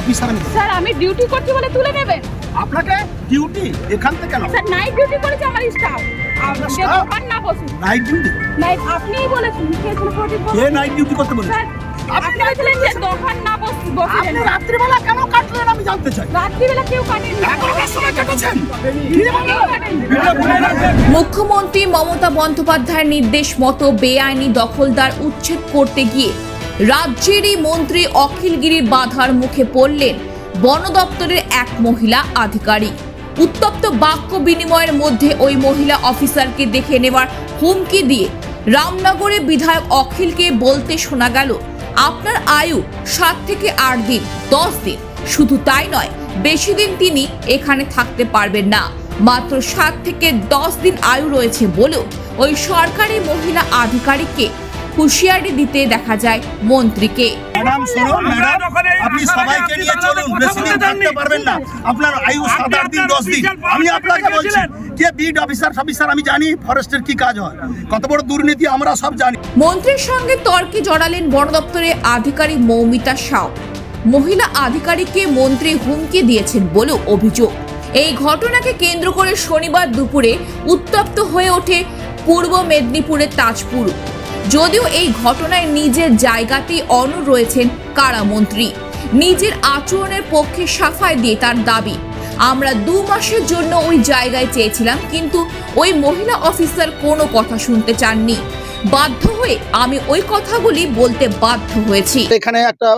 Officer আমি। Sir আমি duty করছি বলে তুলে নেবেন আপনাকে ডিউটি এখান থেকে কেন স্যার নাইট ডিউটি করেছে আমার স্টাফ আপনার না বসুন নাইট ডিউটি নাইট আপনিই বলেছেন কে প্রদীপ কে নাইট ডিউটি করতে বলেছে? স্যার আপনি বলেছিলেন যে দোকান না বস বসিলেন আপনি রাত্রিবেলা কেন কাটলেন আমি জানতে চাই। রাত্রিবেলা কেউ কাটেনি। এগারোটার সময় কেটেছেন? কেউ কাটেনি। মুখ্যমন্ত্রী মমতা বন্দ্যোপাধ্যায়ের নির্দেশ মতো বেআইনি দখলদার উচ্ছেদ করতে গিয়ে রাজ্যেরই মন্ত্রী অখিলগিরির বাধার মুখে পড়লেন বন দপ্তরের এক মহিলা আধিকারিক। উত্তপ্ত বাক্য বিনিময়ের মধ্যে ওই মহিলা অফিসারকে দেখে নেওয়ার হুমকি দিয়ে রামনগরে বিধায়ক অখিলকে বলতে শোনা গেল, আপনার আয়ু সাত থেকে আট দিন, দশ দিন। শুধু তাই নয়, বেশি দিন তিনি এখানে থাকতে পারবেন না। মাত্র সাত থেকে দশ দিন আয়ু রয়েছে বলেও ওই সরকারি মহিলা আধিকারিককে হুঁশিয়ারি দিতে দেখা যায় মন্ত্রীকে। ম্যাডাম শুনুন ম্যাডাম আপনি সবাইকে নিয়ে চলুন বেশি দিন থাকতে পারবেন না। আপনার আয়ু সাত আট দিন দশ দিন। আমি আপনাকে বলছি কে বিড অফিসার অফিসার আমি জানি ফরেস্টের কি কাজ হয়। কত বড় দুর্নীতি আমরা সব জানি। মন্ত্রীর সঙ্গে তর্কে জড়ালেন বন দপ্তরের আধিকারিক মৌমিতা সাউ। মহিলা আধিকারিককে মন্ত্রী হুমকি দিয়েছেন বলেও অভিযোগ। এই ঘটনাকে কেন্দ্র করে শনিবার দুপুরে উত্তপ্ত হয়ে ওঠে পূর্ব মেদিনীপুরের তাজপুর। যদিও এই ঘটনায় নিজের জায়গাতেই অনড় রয়েছেন কারামন্ত্রী নিজের আচরণের পক্ষে সাফাই দিয়ে তার দাবি। আমরা দু মাসের জন্য ওই জায়গায় চেয়েছিলাম কিন্তু ওই মহিলা অফিসার কোনো কথা শুনতে চাননি। বাধ্য হয়ে আমি ওই কথাগুলি বলতে বাধ্য হয়েছি। এখানে একটা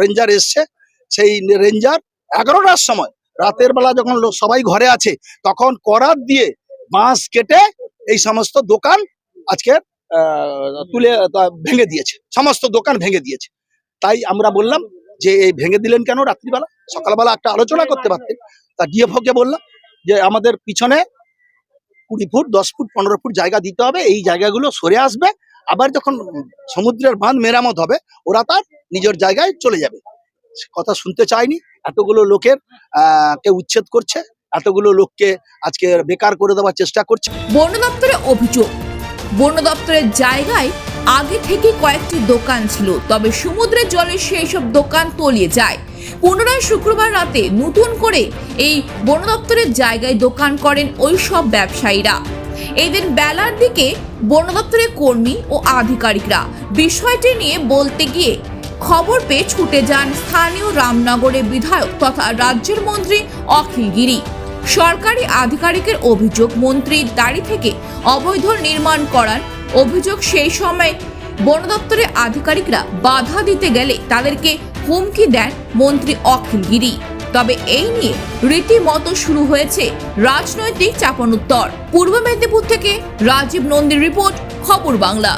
রেঞ্জার এসছে। সেই রেঞ্জার এগারোটার সময় রাতের বেলা যখন সবাই ঘরে আছে তখন করাত দিয়ে বাঁশ কেটে এই সমস্ত দোকান আজকে আহ, তুলে ভেঙে দিয়েছে। সমস্ত দোকান ভেঙে দিয়েছে। তাই আমরা বললাম যে, এই ভেঙে দিলেন কেন রাত্রিবেলা? সকালবেলা একটা আলোচনা করতে পারতেন। তা ডিএফওকে বললাম যে, আমাদের পিছনে কুড়ি ফুট, দশ ফুট, পনেরো ফুট জায়গা দিতে হবে। এই জায়গাগুলো সরে আসবে। আবার যখন সমুদ্রের বাঁধ মেরামত হবে, ওরা তার নিজের জায়গায় চলে যাবে। কথা শুনতে চায়নি। এতগুলো লোকের কে উচ্ছেদ করছে, এতগুলো লোককে আজকে বেকার করে দেওয়ার চেষ্টা করছে। বন দপ্তরের অভিযোগ বন দপ্তরের জায়গায় আগে থেকে কয়েকটি দোকান ছিল, তবে সমুদ্রের জলে সেই সব দোকান তলিয়ে যায়। পুনরায় শুক্রবার রাতে নতুন করে এই বন দপ্তরের জায়গায় দোকান করেন ওই সব ব্যবসায়ীরা। এদিন বেলার দিকে বন দপ্তরের কর্মী ও আধিকারিকরা বিষয়টি নিয়ে বলতে গিয়ে খবর পেয়ে ছুটে যান স্থানীয় রামনগরের বিধায়ক তথা রাজ্যের মন্ত্রী অখিল গিরি। সরকারি আধিকারিকের অভিযোগ, মন্ত্রীর দাড়ি থেকে অবৈধ নির্মাণ করার অভিযোগ সেই সময় বন দপ্তরের আধিকারিকরা বাধা দিতে গেলে তাদেরকে হুমকি দেন মন্ত্রী অখিল গিরি। তবে এই নিয়ে রীতিমতো শুরু হয়েছে রাজনৈতিক চাপানোত্তর। পূর্ব মেদিনীপুর থেকে রাজীব নন্দীর রিপোর্ট, খবর বাংলা।